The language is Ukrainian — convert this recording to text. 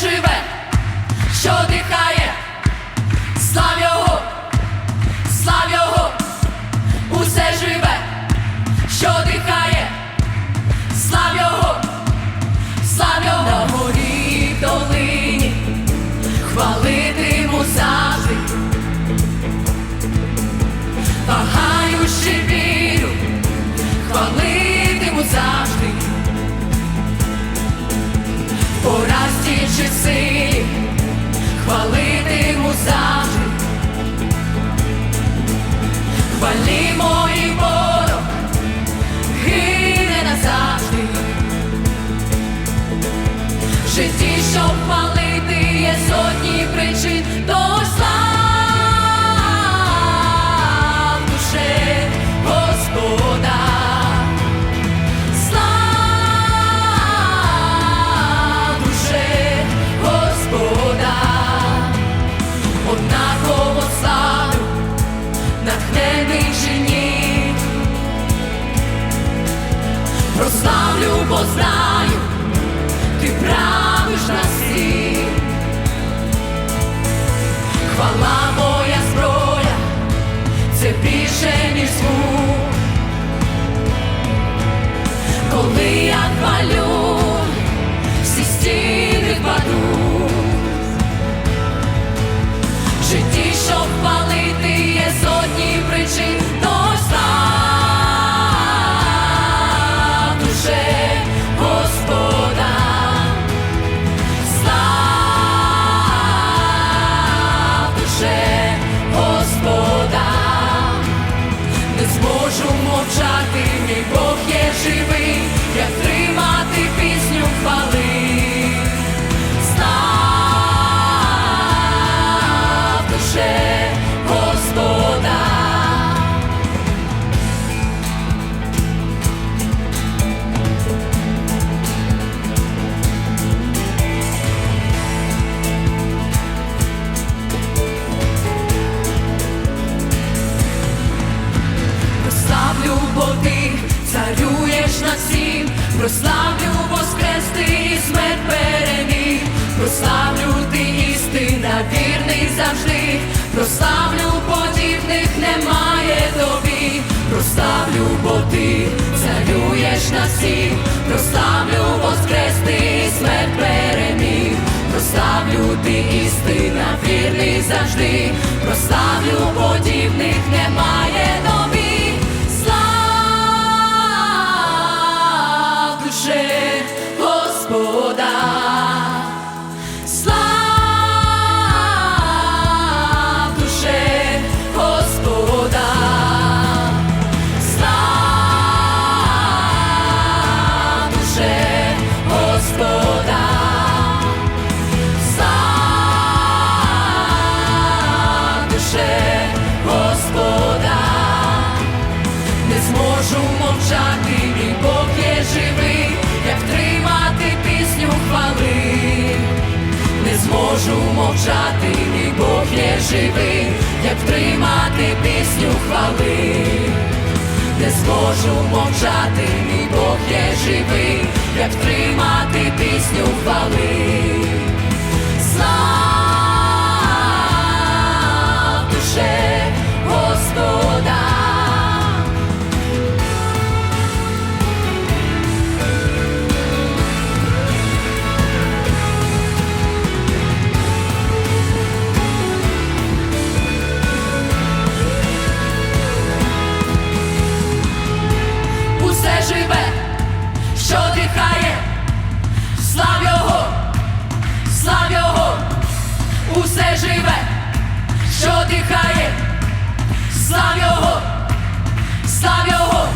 живе, що дихає, слав його, слав його, чи силі, хвалитиму завжди. Хвалімо прославлю, прославлю воскрести і смерть переміг, прославлю ти істина, вірний завжди, прославлю подібних немає тобі, прославлю, бо ти царюєш над всім, прославлю воскрести і смерть переміг, прославлю ти істина, вірний завжди, прославлю подібних немає тобі. Господа, не зможу мовчати, мій Бог є живий, як тримати пісню хвали, не зможу мовчати, мій Бог є живий, як тримати пісню хвали. усе живе, що дихає, слав його, слав його.